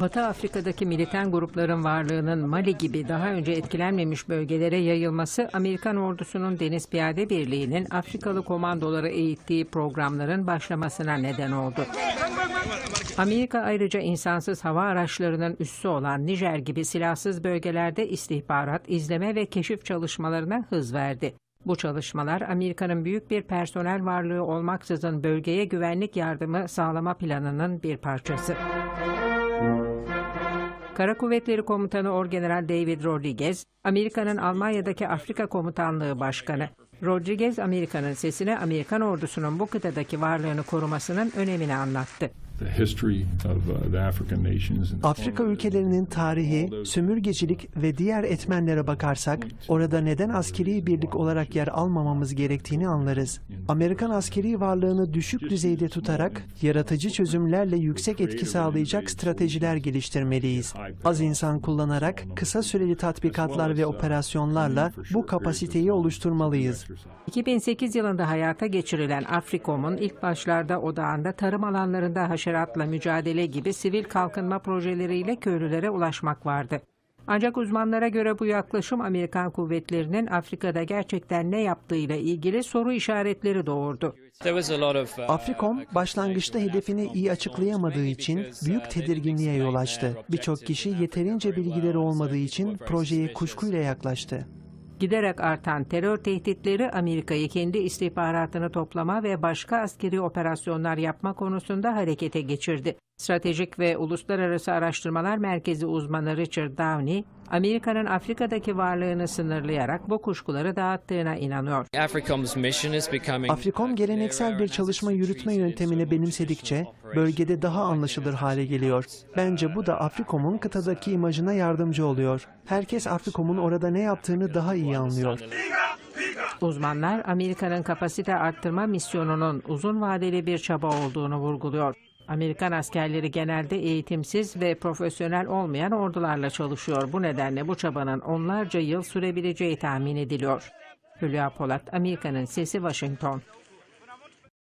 Batı Afrika'daki militan grupların varlığının Mali gibi daha önce etkilenmemiş bölgelere yayılması, Amerikan ordusunun Deniz Piyade Birliği'nin Afrikalı komandoları eğittiği programların başlamasına neden oldu. Amerika ayrıca insansız hava araçlarının üssü olan Nijer gibi silahsız bölgelerde istihbarat, izleme ve keşif çalışmalarına hız verdi. Bu çalışmalar Amerika'nın büyük bir personel varlığı olmaksızın bölgeye güvenlik yardımı sağlama planının bir parçası. Kara Kuvvetleri Komutanı Orgeneral David Rodriguez, Amerika'nın Almanya'daki Afrika Komutanlığı Başkanı. Rodriguez, Amerika'nın sesine Amerikan ordusunun bu kıtadaki varlığını korumasının önemini anlattı. The history of uh, the African nations. and Afrika ülkelerinin tarihi, sömürgecilik ve diğer etmenlere bakarsak, orada neden askeri birlik olarak yer almamamız gerektiğini anlarız. Amerikan askeri varlığını düşük düzeyde tutarak, yaratıcı çözümlerle yüksek etki sağlayacak stratejiler geliştirmeliyiz. Az insan kullanarak, kısa süreli tatbikatlar ve operasyonlarla bu kapasiteyi oluşturmalıyız. 2008 yılında hayata geçirilen Afrikom'un ilk başlarda odağında tarım alanlarında haşeratla mücadele gibi sivil kalkınma projeleriyle köylülere ulaşmak vardı. Ancak uzmanlara göre bu yaklaşım Amerikan kuvvetlerinin Afrika'da gerçekten ne yaptığıyla ilgili soru işaretleri doğurdu. Uh, Afrikom başlangıçta hedefini iyi açıklayamadığı için büyük tedirginliğe yol açtı. Birçok kişi yeterince bilgileri olmadığı için projeye kuşkuyla yaklaştı. Giderek artan terör tehditleri Amerika'yı kendi istihbaratını toplama ve başka askeri operasyonlar yapma konusunda harekete geçirdi. Stratejik ve Uluslararası Araştırmalar Merkezi uzmanı Richard Downey, Amerika'nın Afrika'daki varlığını sınırlayarak bu kuşkuları dağıttığına inanıyor. Afrikom geleneksel bir çalışma yürütme yöntemini benimsedikçe bölgede daha anlaşılır hale geliyor. Bence bu da Afrikom'un kıtadaki imajına yardımcı oluyor. Herkes Afrikom'un orada ne yaptığını daha iyi anlıyor. Uzmanlar Amerika'nın kapasite arttırma misyonunun uzun vadeli bir çaba olduğunu vurguluyor. Amerikan askerleri genelde eğitimsiz ve profesyonel olmayan ordularla çalışıyor. Bu nedenle bu çabanın onlarca yıl sürebileceği tahmin ediliyor. Hülya Polat, Amerika'nın Sesi Washington.